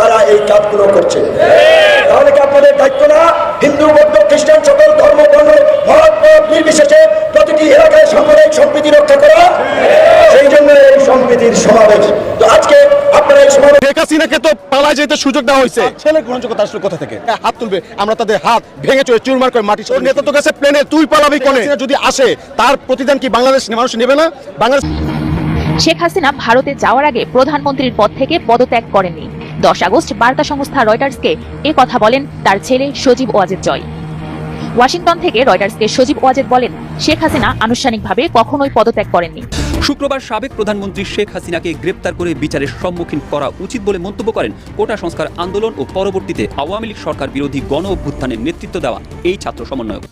তারা এই কাজগুলো করছে। তাহলে কি আপনাদের দায়িত্ব না? হিন্দু বৌদ্ধ খ্রিস্টান সকল ধর্ম বর্ণ মত নির্বিশেষে প্রতিটি এলাকায় সাম্প্রদায়িক সম্প্রীতি রক্ষা করা? সেই জন্য এই সম্প্রীতির সমাবেশ। তো আজকে আপনারা এই সমাবেশ শেখ হাসিনাকে তো পালা যেতে সুযোগ দেওয়া হয়েছে। ছেলের গ্রহণযোগ্যতা আসলে কোথা থেকে? হাত তুলবে। আমরা তাদের হাত ভেঙে চলে চুরমার করে মাটি তোর নেতা তো গেছে প্লেনে তুই পালাবি কোনে? যদি আসে তার প্রতিদান কি বাংলাদেশ মানুষ নেবে না? বাংলাদেশ শেখ হাসিনা ভারতে যাওয়ার আগে প্রধানমন্ত্রীর পদ থেকে পদত্যাগ করেননি। দশ আগস্ট বার্তা সংস্থা রয়টার্সকে এ কথা বলেন তার ছেলে সজীব ওয়াজেদ জয়। ওয়াশিংটন থেকে রয়টার্সকে সজীব ওয়াজেদ বলেন শেখ হাসিনা আনুষ্ঠানিকভাবে কখনোই পদত্যাগ করেননি। শুক্রবার সাবেক প্রধানমন্ত্রী শেখ হাসিনাকে গ্রেপ্তার করে বিচারের সম্মুখীন করা উচিত বলে মন্তব্য করেন কোটা সংস্কার আন্দোলন ও পরবর্তীতে আওয়ামী লীগ সরকার বিরোধী গণ অভ্যুত্থানের নেতৃত্ব দেওয়া এই ছাত্র সমন্বয়ক।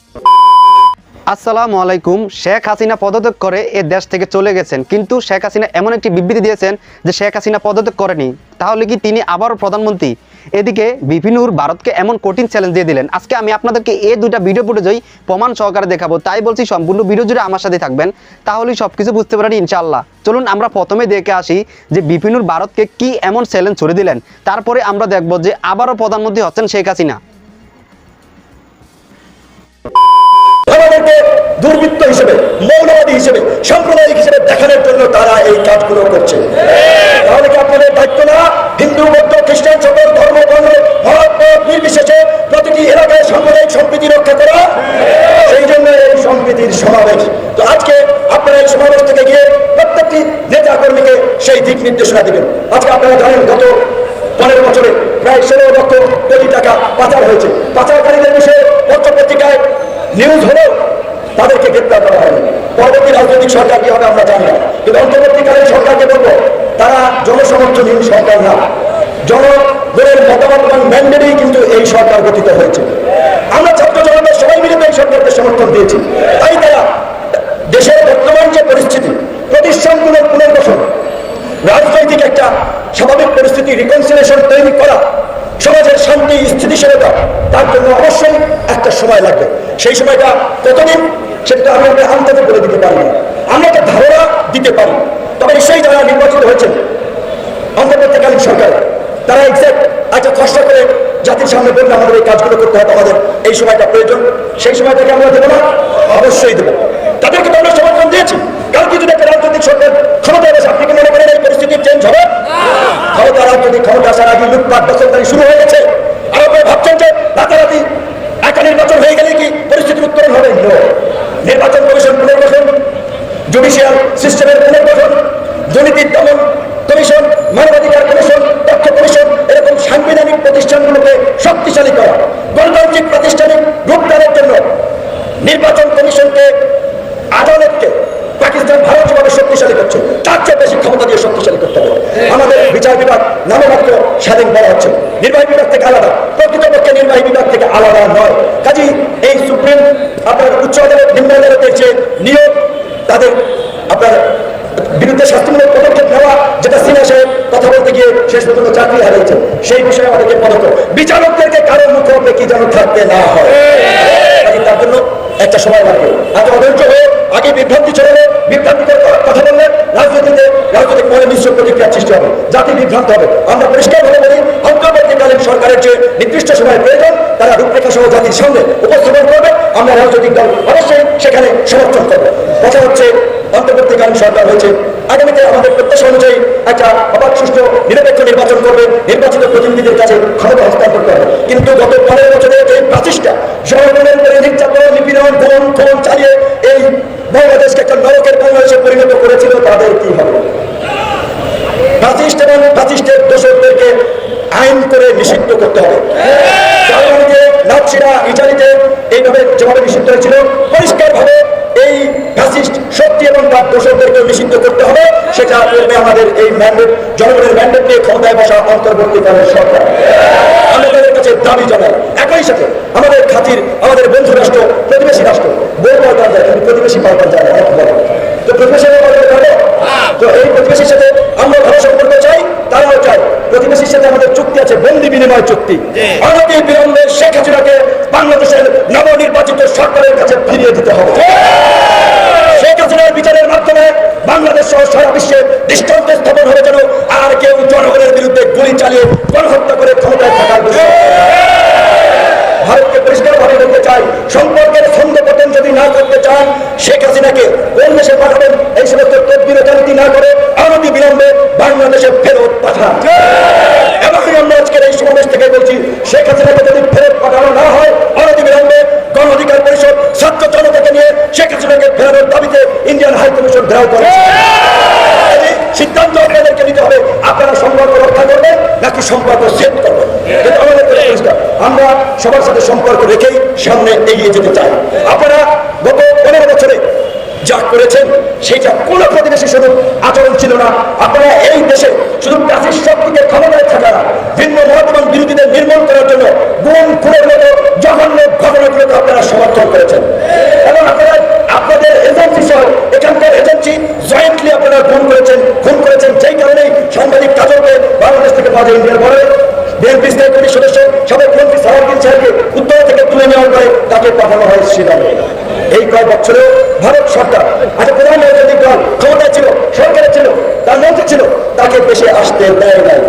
আসসালামু আলাইকুম। শেখ হাসিনা পদত্যাগ করে এ দেশ থেকে চলে গেছেন কিন্তু শেখ হাসিনা এমন একটি বিবৃতি দিয়েছেন যে শেখ হাসিনা পদত্যাগ করেনি। তাহলে কি তিনি আবারও প্রধানমন্ত্রী? এদিকে বিপিনুর ভারতকে এমন কঠিন চ্যালেঞ্জ দিয়ে দিলেন। আজকে আমি আপনাদেরকে এই দুইটা ভিডিও ফুটেজই প্রমাণ সহকারে দেখাবো। তাই বলছি সম্পূর্ণ ভিডিও জুড়ে আমার সাথে থাকবেন। তাহলেই সব কিছু বুঝতে পারেন ইনশাল্লাহ চলুন আমরা প্রথমে দেখে আসি যে বিপিনুর ভারতকে কি এমন চ্যালেঞ্জ ছড়ে দিলেন। তারপরে আমরা দেখব যে আবারও প্রধানমন্ত্রী হচ্ছেন শেখ হাসিনা। দুর্বৃত্ত হিসেবে, মৌলবাদী হিসেবে, সাম্প্রদায়িক হিসেবে দেখানোর জন্য তারা এই কাজগুলো করছে। রক্ষা করা। সেই জন্য এই সম্প্রীতির সমাবেশ। তো আজকে আপনারা এই সমাবেশ থেকে গিয়ে প্রত্যেকটি নেতা কর্মীকে সেই দিক নির্দেশনা দিবেন। আজকে আপনারা জানেন, গত পনেরো বছরে প্রায় ষোলো লক্ষ কোটি টাকা পাচার হয়েছে। পাচারকারীদের বিষয়ে পত্র পত্রিকায় নিউজ হলেও তাদেরকে গ্রেপ্তার করা হয়নি। পরবর্তী রাজনৈতিক সরকার কি হবে আমরা জানি না। কিন্তু অন্তর্বর্তীকালীন সরকারকে বলব, তারা জনসমর্থনহীন সরকার না। জনগণের মতামত এবং ম্যান্ডেটেই কিন্তু এই সরকার গঠিত হয়েছে। আমরা ছাত্র জনতা সবাই মিলে এই সরকারকে সমর্থন দিয়েছি। তাই তারা দেশের বর্তমান যে পরিস্থিতি, প্রতিষ্ঠানগুলোর পুনর্গঠন, রাজনৈতিক একটা স্বাভাবিক পরিস্থিতি রিকনসিলেশন তৈরি করা, সমাজের শান্তি, স্থিতিশীলতা, তার জন্য অবশ্যই একটা সময় লাগবে। সেই সময়টা কতদিন, সেটা আমি আপনার আন্তর্জাতিক বলে দিতে পারি না। আমরা একটা ধারণা দিতে পারি, তবে সেই যারা নির্বাচিত হয়েছেন, অন্তর্বর্তীকালীন সরকার, তারা এক্সাক্ট একটা কষ্ট করে জাতির সামনে বললে আমাদের এই কাজগুলো করতে হবে আমাদের এই সময়টা প্রয়োজন, সেই সময়টাকে আমরা দেবো না, অবশ্যই দেবো। তাদেরকে তো আমরা সমর্থন দিয়েছি। কালকে যদি একটা রাজনৈতিক সরকার ক্ষমতায় বসে আপনি কি মনে করেন এই পরিস্থিতি চেঞ্জ হবে? ক্ষমতা রাজনৈতিক ক্ষমতা আসার আগে লুটপাট, দখলদারি শুরু হয়ে গেছে। আর আপনারা ভাবছেন যে রাতারাতি একটা নির্বাচন হয়ে গেলে কি পরিস্থিতির উত্তরণ হবে? নির্বাচন কমিশন পুনর্গঠন জুডিশিয়াল সিস্টেমের পুনর্গঠন, দুর্নীতির দমন কমিশন, মানবাধিকার প্রতিষ্ঠানগুলোকে শক্তিশালী করা। গণতান্ত্রিক প্রাতিষ্ঠানিক রূপদানের জন্য নির্বাচন কমিশনকে, আদালতকে পাকিস্তান ভারত যেভাবে শক্তিশালী করছে। তার চেয়ে বেশি ক্ষমতা দিয়ে শক্তিশালী করতে হবে। আমাদের বিচার বিভাগ নামমাত্র স্বাধীন বলা হচ্ছে। নির্বাহী বিভাগ থেকে আলাদা। প্রকৃতপক্ষে নির্বাহী বিভাগ থেকে আলাদা নয়। কাজী এই সুপ্রিম, আপনার উচ্চ আদালত, নিম্ন আদালতের যে নিয়োগ, তাদের গিয়ে শেষ পর্যন্ত চাকরি হারিয়েছে সেই বিষয়ে আমাদেরকে পদক্ষেপ বিচারকদেরকে কারোর মুখোমুখি কি যেন থাকতে না হয়। তার জন্য একটা সময় লাগবে। এত অধৈর্য হয়ে আগে বিভ্রান্তি ছড়ালে বিভ্রান্তিকর কথা বললে রাজনীতিতে রাজনৈতিক মনে মিশ্র প্রতিক্রিয়ার সৃষ্টি হবে। জাতি বিভ্রান্ত হবে। আমরা পরিষ্কার ভাবে বলি অন্তর্বর্তীকালীন সরকারের যে নির্দিষ্ট সময় প্রয়োজন, তারা রূপরেখা সহ জাতির সামনে উপস্থাপন করবে। আমরা রাজনৈতিক দল অবশ্যই সেখানে সমর্থন করব। কথা হচ্ছে, অন্তর্বর্তীকালীন সরকার হয়েছে। আগামীতে আমাদের প্রত্যাশা অনুযায়ী একটা সুষ্ঠু নিরপেক্ষ নির্বাচন করবে, নির্বাচিত প্রতিনিধিদের কাছে ক্ষমতা হস্তান্তর করবে। কিন্তু গত পনেরো বছরের যে প্রাচীসটা জনগণের উপরে নিপীড়ন চালিয়ে এই বাংলাদেশকে একটা নরকের বাংলাদেশে পরিণত করেছিল, তাদের কি হবে? প্রাচীষ্ট এবং দোষকদেরকে আইন করে নিষিদ্ধ করতে হবে। জার্মানিতে ইটালিতে এইভাবে নিষিদ্ধ হয়েছিল এই ফ্যাসিস্ট শক্তি এবং তার দোষকদেরকে নিষিদ্ধ করতে হবে। সেটা করবে আমাদের এই ম্যান্ডেট জনগণের ম্যান্ডেট নিয়ে ক্ষমতায় বসা অন্তর্বর্তীকালের সরকার। আমাদের কাছে দাবি জানাই। একই সাথে আমাদের খাতির আমাদের বন্ধু রাষ্ট্র প্রতিবেশী রাষ্ট্র বউ পাল্টান যায় কিন্তু প্রতিবেশী পাল্টান যায় এক বলে। তো প্রতিবেশী তো এই প্রতিবেশীর সাথে আমরা ভালো সম্পর্ক চাই তারাও চাই প্রতিবেশীর সাথে আমাদের চুক্তি আছে বন্দি বিনিময় চুক্তি। অনতি বিলম্বে শেখ হাসিনাকে বাংলাদেশের নবনির্বাচিত সরকারের কাছে ফিরিয়ে দিতে হবে শেখ হাসিনার বিচারের মাধ্যমে বাংলাদেশ সহ সারা বিশ্বে দৃষ্টান্ত স্থাপন হবে যেন আর কেউ জনগণের বিরুদ্ধে গুলি চালিয়ে গণহত্যা করে না করে অনতি বিলম্বে বাংলাদেশে ফেরত পাঠান এবং আমরা আজকের এই সমাবেশ থেকে বলছি শেখ হাসিনাকে যদি ফেরত পাঠানো না হয় অনতি বিলম্বে গণ অধিকার পরিষদ ছাত্র জনতাকে নিয়ে শেখ হাসিনাকে ফেরানোর দাবিতে হাই কমিশন করেছে কাজেই সিদ্ধান্ত আপনাদেরকে নিতে হবে। আপনারা সম্পর্ক রক্ষা করবেন নাকি সম্পর্ক সেট করবেন? কিন্তু আমাদের পরিষ্কার। আমরা সবার সাথে সম্পর্ক রেখেই সামনে এগিয়ে যেতে চাই। আপনারা গত পনেরো বছরে যা করেছেন সেটা কোন প্রতিবেশী শুধু আচরণ ছিল না। আপনারা এই দেশে শুধু কাশির শক্তিকে ক্ষমতায় থাকা ভিন্ন মত এবং বিরোধীদের নির্মূল করার জন্য গুণ খুনের মতো জঘন্য ঘটনাগুলোকে আপনারা সমর্থন করেছেন। এবং আপনারা আপনাদের উত্তর থেকে তুলে নেওয়ার পরে তাকে পাঠানো হয় এই কয় বছরেও ভারত সরকার আচ্ছা প্রধান ছিল, সরকারে ছিল, তার মন্ত্রী ছিল, তাকে দেশে আসতে দেয় নাই।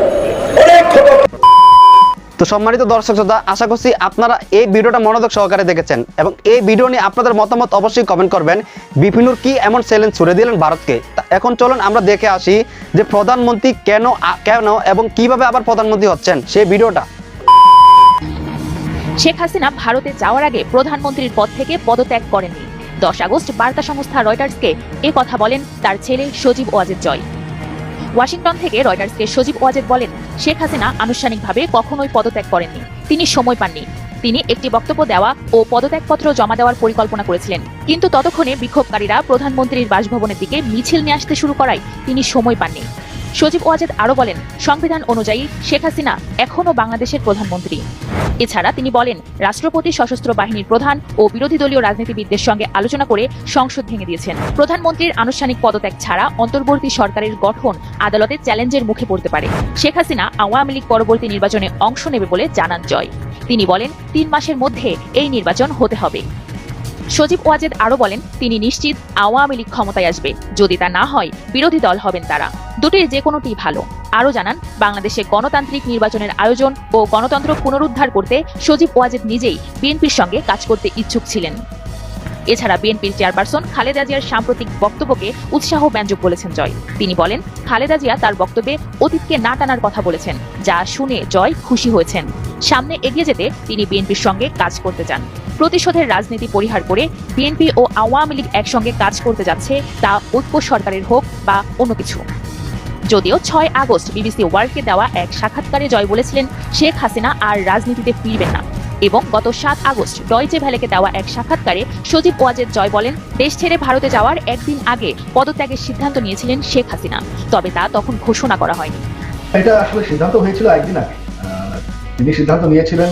তো সম্মানিত দর্শক শ্রোতা, আশা করছি আপনারা এই ভিডিওটা মনোযোগ সহকারে দেখেছেন এবং এই ভিডিও নিয়ে আপনাদের মতামত অবশ্যই কমেন্ট করবেন। বিপিনুর কি এমন চ্যালেঞ্জ ছুড়ে দিলেন ভারতকে? এখন চলুন আমরা দেখে আসি যে প্রধানমন্ত্রী কেন কেন এবং কীভাবে আবার প্রধানমন্ত্রী হচ্ছেন সেই ভিডিওটা। শেখ হাসিনা ভারতে যাওয়ার আগে প্রধানমন্ত্রীর পদ থেকে পদত্যাগ করেননি। দশ আগস্ট বার্তা সংস্থা রয়টার্সকে এ কথা বলেন তার ছেলে সজীব ওয়াজেদ জয়। ওয়াশিংটন থেকে রয়টার্সকে সজীব ওয়াজেদ বলেন শেখ হাসিনা আনুষ্ঠানিকভাবে কখনোই পদত্যাগ করেননি। তিনি সময় পাননি। তিনি একটি বক্তব্য দেওয়া ও পদত্যাগপত্র জমা দেওয়ার পরিকল্পনা করেছিলেন। কিন্তু ততক্ষণে বিক্ষোভকারীরা প্রধানমন্ত্রীর বাসভবনের দিকে মিছিল নিয়ে আসতে শুরু করায় তিনি সময় পাননি। সজীব ওয়াজেদ আরও বলেন, সংবিধান অনুযায়ী শেখ হাসিনা এখনও বাংলাদেশের প্রধানমন্ত্রী। এছাড়া তিনি বলেন, রাষ্ট্রপতি সশস্ত্র বাহিনীর প্রধান ও বিরোধী দলীয় রাজনীতিবিদদের সঙ্গে আলোচনা করে সংসদ ভেঙে দিয়েছেন। প্রধানমন্ত্রীর আনুষ্ঠানিক পদত্যাগ ছাড়া অন্তর্বর্তী সরকারের গঠন আদালতে চ্যালেঞ্জের মুখে পড়তে পারে। শেখ হাসিনা আওয়ামী লীগ পরবর্তী নির্বাচনে অংশ নেবে বলে জানান জয়। তিনি বলেন, তিন মাসের মধ্যে এই নির্বাচন হতে হবে। সজীব ওয়াজেদ আরও বলেন, তিনি নিশ্চিত আওয়ামী লীগ ক্ষমতায় আসবে। যদি তা না হয়, বিরোধী দল হবেন তারা। দুটির যে কোনোটি ভালো। আরও জানান, বাংলাদেশে গণতান্ত্রিক নির্বাচনের আয়োজন ও গণতন্ত্র পুনরুদ্ধার করতে সজীব ওয়াজেদ নিজেই বিএনপির সঙ্গে কাজ করতে ইচ্ছুক ছিলেন। এছাড়া বিএনপির চেয়ারপারসন খালেদা জিয়ার সাম্প্রতিক বক্তব্যকে উৎসাহ ব্যঞ্জক বলেছেন জয়। তিনি বলেন, খালেদা জিয়া তার বক্তব্যে অতীতকে না টানার কথা বলেছেন, যা শুনে জয় খুশি হয়েছেন। সামনে এগিয়ে যেতে তিনি বিএনপির সঙ্গে কাজ করতে চান। প্রতিশোধের রাজনীতি পরিহার করে বিএনপি ও আওয়ামী লীগ একসঙ্গে কাজ করতে যাচ্ছে তা ঐক্য সরকারের হোক বা অন্য কিছু। যদিও ছয় আগস্ট বিবিসি ওয়ার্ল্ডকে দেওয়া এক সাক্ষাৎকারে জয় বলেছিলেন শেখ হাসিনা আর রাজনীতিতে ফিরবেন না। এবং গত সাত আগস্ট ডয়চে ভ্যালেকে দেওয়া এক সাক্ষাৎকারে সজীব ওয়াজেদ জয় বলেন, দেশ ছেড়ে ভারতে যাওয়ার একদিন আগে পদত্যাগের সিদ্ধান্ত নিয়েছিলেন শেখ হাসিনা, তবে তা তখন ঘোষণা করা হয়নি। এটা আসলে সিদ্ধান্ত হয়েছিল একদিন আগে। তিনি সিদ্ধান্ত নিয়েছিলেন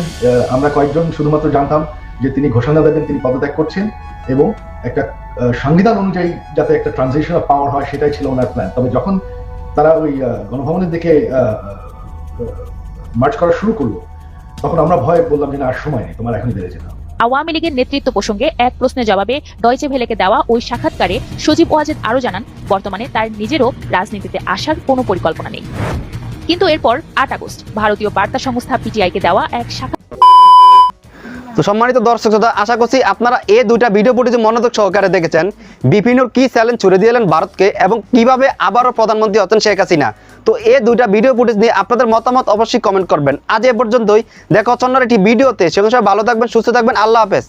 আমরা কয়েকজন শুধুমাত্র জানতাম যে তিনি ঘোষণা দেবেন, তিনি পদত্যাগ করছেন এবং একটা সংবিধান অনুযায়ী যাতে একটা ট্রানজিশন অফ পাওয়ার হয়, সেটাই ছিল ওনার প্ল্যান তবে যখন তারা ওই গণভবনের দিকে মার্চ করা শুরু করল, তখন আমরা ভয় বললাম যে না, আর সময় নেই, তোমার এখনই বেড়ে যেতে আওয়ামী লীগের নেতৃত্ব প্রসঙ্গে এক প্রশ্নের জবাবে ডয়চে ভেলেকে দেওয়া ওই সাক্ষাৎকারে সজীব ওয়াজেদ আরও জানান, বর্তমানে তার নিজেরও রাজনীতিতে আসার কোনো পরিকল্পনা নেই। কিন্তু এরপর আট আগস্ট, ভারতীয় বার্তা সংস্থা পিটিআইকে দেওয়া এক সাক্ষাৎ তো সম্মানিত দর্শক শ্রোতা, আশা করছি আপনারা এই দুইটা ভিডিও ফুটেজ মনোযোগ সহকারে দেখেছেন। বিপিনুর কি চ্যালেঞ্জ ছুড়ে দিলেন ভারতকে এবং কীভাবে আবারও প্রধানমন্ত্রী হচ্ছেন শেখ হাসিনা? তো এই দুইটা ভিডিও ফুটেজ নিয়ে আপনাদের মতামত অবশ্যই কমেন্ট করবেন। আজ এ পর্যন্তই। দেখা হচ্ছে একটি ভিডিওতে সেখানে সবাই ভালো থাকবেন, সুস্থ থাকবেন। আল্লাহ হাফেজ।